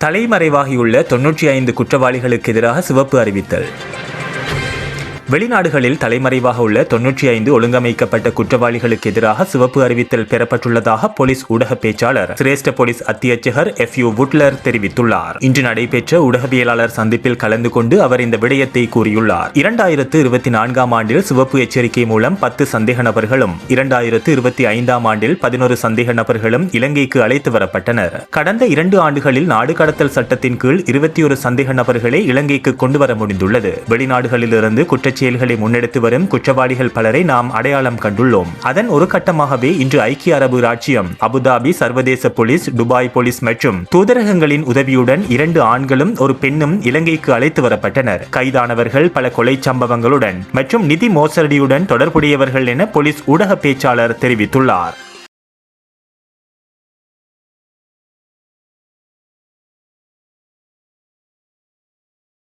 தலைமறைவாகியுள்ள தொன்னூற்றி ஐந்து குற்றவாளிகளுக்கு எதிராக சிவப்பு அறிவித்தல். வெளிநாடுகளில் தலைமறைவாக உள்ள தொன்னூற்றி ஐந்து ஒழுங்கமைக்கப்பட்ட குற்றவாளிகளுக்கு எதிராக சிவப்பு அறிவித்தல் பெறப்பட்டுள்ளதாக போலீஸ் ஊடக பேச்சாளர் சிரேஷ்ட போலீஸ் அத்தியட்சகர் எஃப் யூ வுட்லர் தெரிவித்துள்ளார். இன்று நடைபெற்ற ஊடகவியலாளர் சந்திப்பில் கலந்து கொண்டு அவர் இந்த விடயத்தை கூறியுள்ளார். இரண்டாயிரத்து இருபத்தி நான்காம் ஆண்டில் சிவப்பு எச்சரிக்கை மூலம் பத்து சந்தேக நபர்களும் இரண்டாயிரத்து இருபத்தி ஐந்தாம் ஆண்டில் பதினோரு சந்தேக நபர்களும் இலங்கைக்கு அழைத்து வரப்பட்டனர். கடந்த இரண்டு ஆண்டுகளில் நாடு கடத்தல் சட்டத்தின் கீழ் இருபத்தி ஒரு சந்தேக நபர்களை இலங்கைக்கு கொண்டு வர முடிந்துள்ளது. வெளிநாடுகளிலிருந்து குற்றச் செயல்களை முன்னெடுத்து வரும் குற்றவாளிகள் பலரை நாம் அடையாளம் கண்டுள்ளோம். அதன் ஒரு கட்டமாகவே இன்று ஐக்கிய அரபு ராச்சியம் அபுதாபி சர்வதேச போலீஸ் துபாய் போலீஸ் மற்றும் தூதரகங்களின் உதவியுடன் இரண்டு ஆண்களும் ஒரு பெண்ணும் இலங்கைக்கு அழைத்து வரப்பட்டனர். கைதானவர்கள் பல கொலை சம்பவங்களுடன் மற்றும் நிதி மோசடியுடன் தொடர்புடையவர்கள் என போலீஸ் ஊடக பேச்சாளர் தெரிவித்துள்ளார்.